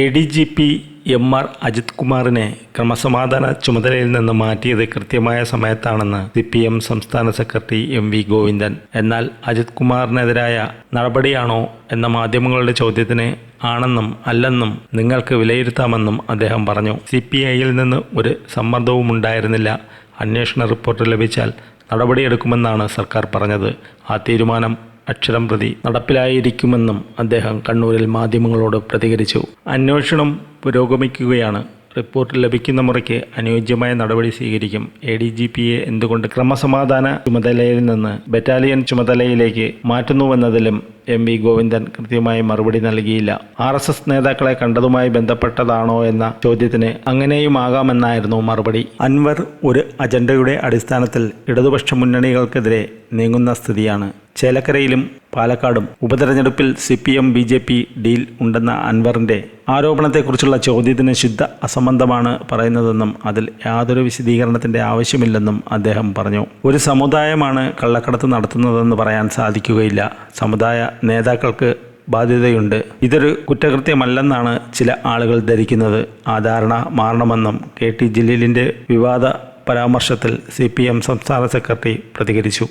A D G P M R Ajith കുമാറിനെ ക്രമസമാധാന ചുമതലയിൽ നിന്ന് മാറ്റിയത് കൃത്യമായ സമയത്താണെന്ന് സി പി എം സംസ്ഥാന സെക്രട്ടറി എം വി ഗോവിന്ദൻ. എന്നാൽ അജിത് കുമാറിനെതിരായ നടപടിയാണോ എന്ന മാധ്യമങ്ങളുടെ ചോദ്യത്തിന് ആണെന്നും അല്ലെന്നും നിങ്ങൾക്ക് വിലയിരുത്താമെന്നും അദ്ദേഹം പറഞ്ഞു. സി പി ഐയിൽ നിന്ന് ഒരു സമ്മർദ്ദവും ഉണ്ടായിരുന്നില്ല. അന്വേഷണ റിപ്പോർട്ട് ലഭിച്ചാൽ നടപടിയെടുക്കുമെന്നാണ് സർക്കാർ പറഞ്ഞത്. ആ തീരുമാനം അക്ഷരം പ്രതി നടപ്പിലായിരിക്കുമെന്നും അദ്ദേഹം കണ്ണൂരിൽ മാധ്യമങ്ങളോട് പ്രതികരിച്ചു. അന്വേഷണം പുരോഗമിക്കുകയാണ്. റിപ്പോർട്ട് ലഭിക്കുന്ന മുറയ്ക്ക് അനുയോജ്യമായ നടപടി സ്വീകരിക്കും. എ ഡി ജി പിയെ എന്തുകൊണ്ട് ക്രമസമാധാന ചുമതലയിൽ നിന്ന് ബറ്റാലിയൻ ചുമതലയിലേക്ക് മാറ്റുന്നുവെന്നതിലും എം വി ഗോവിന്ദൻ കൃത്യമായി മറുപടി നൽകിയില്ല. ആർ എസ് എസ് നേതാക്കളെ കണ്ടതുമായി ബന്ധപ്പെട്ടതാണോ എന്ന ചോദ്യത്തിന് അങ്ങനെയും ആകാമെന്നായിരുന്നു മറുപടി. അൻവർ ഒരു അജണ്ടയുടെ അടിസ്ഥാനത്തിൽ ഇടതുപക്ഷ മുന്നണികൾക്കെതിരെ നീങ്ങുന്ന സ്ഥിതിയാണ്. ചേലക്കരയിലും പാലക്കാടും ഉപതെരഞ്ഞെടുപ്പിൽ C P M B J P deal ഉണ്ടെന്ന അൻവറിന്റെ ആരോപണത്തെക്കുറിച്ചുള്ള ചോദ്യത്തിന് ശുദ്ധ അസംബന്ധമാണ് പറയുന്നതെന്നും അതിൽ യാതൊരു വിശദീകരണത്തിന്റെ ആവശ്യമില്ലെന്നും അദ്ദേഹം പറഞ്ഞു. ഒരു സമുദായമാണ് കള്ളക്കടത്ത് നടത്തുന്നതെന്ന് പറയാൻ സാധിക്കുകയില്ല. സമുദായ നേതാക്കൾക്ക് ബാധ്യതയുണ്ട്. ഇതൊരു കുറ്റകൃത്യമല്ലെന്നാണ് ചില ആളുകൾ ധരിക്കുന്നത്. ആ ധാരണ മാറണമെന്നും കെ ടി വിവാദ പരാമർശത്തിൽ സി പി എം സംസ്ഥാന സെക്രട്ടറി പ്രതികരിച്ചു.